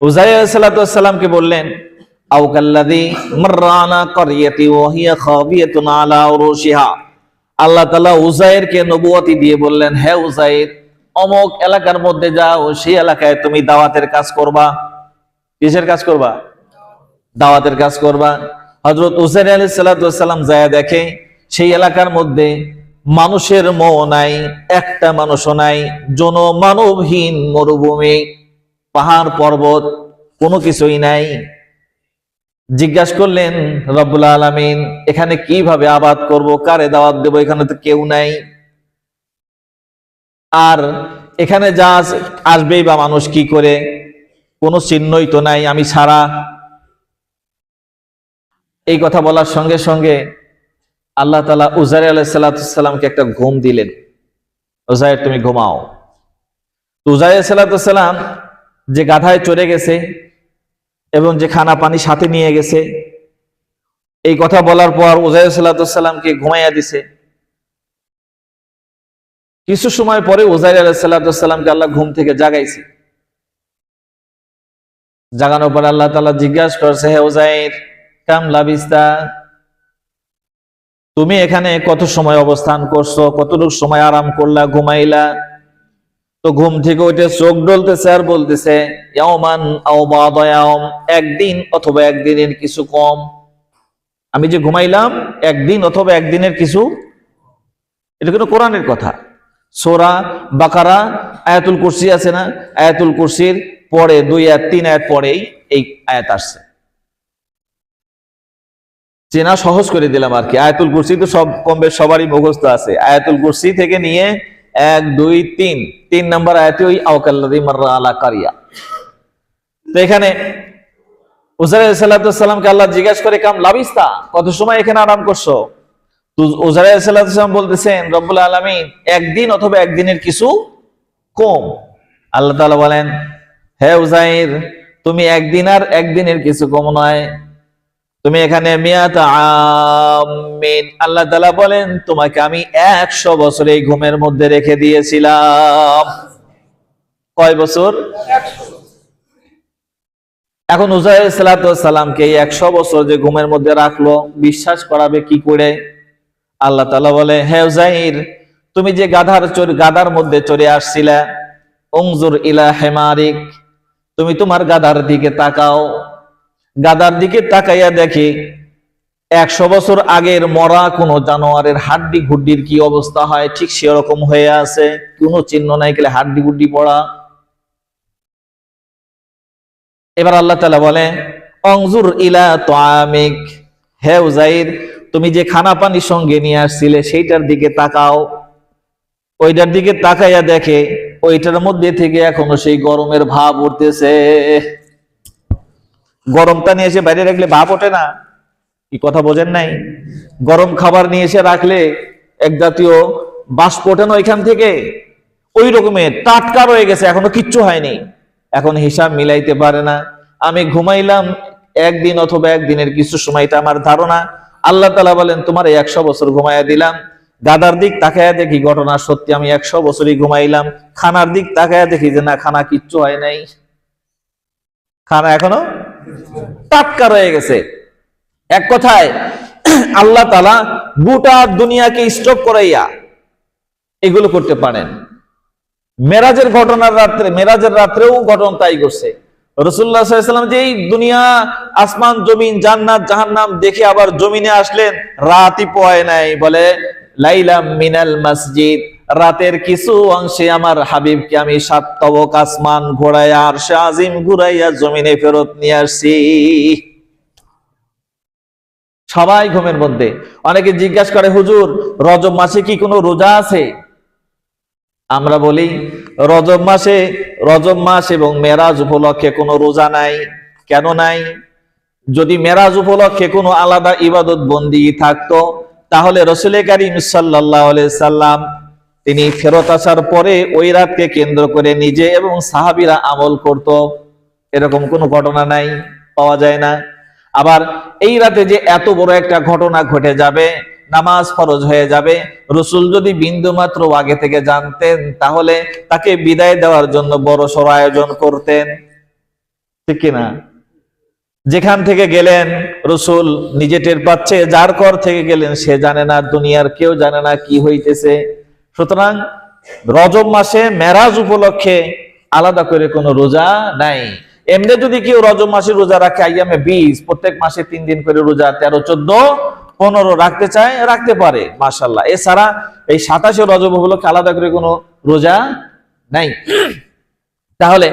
উজাইসালামকে বললেন আলা দিয়ে বললেন, হে এলাকার মধ্যে যাও, সেই এলাকায় তুমি দাওয়াতের কাজ করবা। কিসের কাজ করবা? দাওয়াতের কাজ করবা। হযরত উজাইর আলাইহিস সালাম যায় দেখে, সেই এলাকার মধ্যে মানুষের মো নাই, একটা মানুষও নাই, জনমানবহীন মরুভূমি। পাহাড় পর্বত কোনো কিছুই নাই। জিজ্ঞাসা করলেন, রব্বুল আলামিন, এখানে কীভাবে আবাদ করব? কারে দাওয়াত দেব? এখানে তো কেউ নাই। আর এখানে যা আসবেই বা মানুষ কি করে? কোনো চিহ্নই তো নাই, আমি ছাড়া। এই কথা বলার সঙ্গে সঙ্গে আল্লাহ তালা উজাইর আলাইসাল্লামকে একটা ঘুম দিলেন। উজাইর, তুমি ঘুমাও। তো উজাইর সাল্লাম যে গাধায় চড়ে গেছে এবং যে খানা পানি সাথে নিয়ে গেছে, এই কথা বলার পর উজাইর সাল্লাহামকে ঘুমাইয়া দিছে। কিছু সময় পরে উজাইর আলাইসাল্লামকে আল্লাহ ঘুম থেকে জাগাইছে। জাগানোর পর আল্লাহ তালা জিজ্ঞাসা করছে, হে উজাইর কাম লাবিস্তা? তুমি এখানে কত সময় অবস্থান করছ? কতটুকু সময় আরাম করলা, ঘুমাইলা? তো ঘুম থেকে উঠে চোখ ডলতেছে আর বলতেছে একদিন অথবা একদিনের কিছু কম। আমি যে ঘুমাইলাম, একদিন অথবা একদিনের কিছু? এটা কিন্তু কোরআনের কথা। সোরা বাকারা, আয়াতুল কুরসি আছে না? আয়াতুল কুরসির পরে দুই আয়াত, তিন আয়াত পরেই এই আয়াত আসছে। চেনা সহজ করে দিলাম আর কি। আয়াতুল কুরসি তো সব কম বেশ সবারই মুখস্থ আছে। আয়াতুল কুরসি থেকে নিয়ে এক, দুই, তিন। তিন নম্বর আয়াতে ওই আওকাল্লাদি মাররা কারিয়া। তো এখানে উজার সাল্লাহামকে আল্লাহ জিজ্ঞাসা করে, কাম লাভিস্তা কত সময় এখানে আরাম করছ? উজার সাল্লাহাম বলতেছেন, রব্বুল একদিন অথবা একদিনের কিছু কম। আল্লাহ তাআলা বলেন, হে উজাইর তুমি একদিন আর একদিনের কিছু কম নয়। তুমি এখানে আল্লাহ তালা বলেন তোমাকে আমি একশো বছর এই ঘুমের মধ্যে রেখে দিয়েছিলাম। কয় বছর? এখন উজাই সালামকে এই একশো বছর যে ঘুমের মধ্যে রাখল বিশ্বাস করাবে কি করে? আল্লাহ তালা বলে হে উজাইর তুমি যে গাধার গাধার মধ্যে চড়ে আসছিলে উংজুর ইলা হেমারিক তুমি তোমার গাধার দিকে তাকাও। গাদার দিকে তাকাইয়া দেখে, একশো বছর আগের মরা কোনো জানোয়ারের হাড্ডি গুড্ডির কি অবস্থা হয়? ঠিক সেরকম হয়ে আছে? কোনো চিহ্ন নাই গেলে হাড্ডি গুড্ডি পড়া। এবার আল্লাহ তালা বলে, অংজুর ইলা তোয়ামিক হে উজাইর তুমি যে খানা পানি সঙ্গে নিয়ে আসছিলে, সেইটার দিকে তাকাও। ওইটার দিকে তাকাইয়া দেখে, ওইটার মধ্যে থেকে এখনও সেই গরমের ভাব উঠতেছে। গরমটা নিয়ে এসে বাইরে রাখলে ভাব ওঠে না। কি কথা বোঝেন নাই? গরম খাবার নিয়ে এসে রাখলে এক জাতীয় বাষ্প ওঠে না ওইখান থেকে। ওই রকমের টাটকা রয়ে গেছে, এখনও কিচ্ছু হয়নি। এখন হিসাব মিলাইতে পারে না। আমি ঘুমাইলাম একদিন অথবা একদিনের কিছু সময়টা আমার ধারণা। আল্লাহ তালা বলেন, তোমার একশো বছর ঘুমাইয়া দিলাম। গাদার দিক তাকায়া দেখি ঘটনা সত্যি, আমি একশো বছরই ঘুমাইলাম। খানার দিক তাকায়া দেখি যে না, খানা কিচ্ছু হয় নাই। খানা এখনও টাটকা রয়ে গেছে। এক কথায়, আল্লাহ তালা গোটা দুনিয়াকে স্টপ করাইয়া এগুলো করতে পারেন। মেরাজের ঘটনার রাত্রে, মেরাজের রাত্রেও ঘটনা তাই করছে রসুল্লাহ যে এই দুনিয়া, আসমান, জমিন, জান্নাত, জাহান্নাম দেখে আবার জমিনে আসলেন, রাতই পয় নাই, বলে, লাইলাম মিনাল মসজিদ। রাতের কিছু অংশে আমার হাবিবকে আমি সাত তবক আসমান ঘোড়াইয়া আর আজিম ঘুরাইয়া জমিনে ফেরত নিয়ে আসছি। সবাই ঘুমের মধ্যে। অনেকে জিজ্ঞাসা করে, হুজুর, রজব মাসে কি কোনো রোজা আছে? আমরা বলি, রজব মাসে, রজব মাস এবং মেরাজ উপলক্ষে কোনো রোজা নাই। কেন নাই? যদি মেরাজ উপলক্ষে কোনো আলাদা ইবাদত বন্দি থাকতো, তাহলে রসুল করিম সাল্লাহ সাল্লাম তিনি ফেরত আসার পরে ওই রাতকে কেন্দ্র করে নিজে এবং সাহাবিরা আমল করত। এরকম কোনো ঘটনা নাই, পাওয়া যায় না। আবার এই রাতে যে এত বড় একটা ঘটনা ঘটে যাবে, নামাজ ফরজ হয়ে যাবে, রসুল যদি বিন্দু মাত্র আগে থেকে জানতেন, তাহলে তাকে বিদায় দেওয়ার জন্য বড় সড় আয়োজন করতেন। ঠিক কিনা? যেখান থেকে গেলেন, রসুল নিজে টের পাচ্ছে, যার কর থেকে গেলেন, সে জানে না, দুনিয়ার কেউ জানে না কি হইতেছে। সুতরাং রজব মাসে মেরাজ উপলক্ষে আলাদা করে কোনো রোজা নাই। এমনি যদি কেউ রজব মাসে রোজা রাখে আইয়ামে বিশ প্রত্যেক মাসে তিন দিন করে রোজা তেরো, চোদ্দ, পনেরো রাখতে চায়, রাখতে পারে মাসাল্লাহ এছাড়া এই সাতাশে রজব উপলক্ষে আলাদা করে কোনো রোজা নাই। তাহলে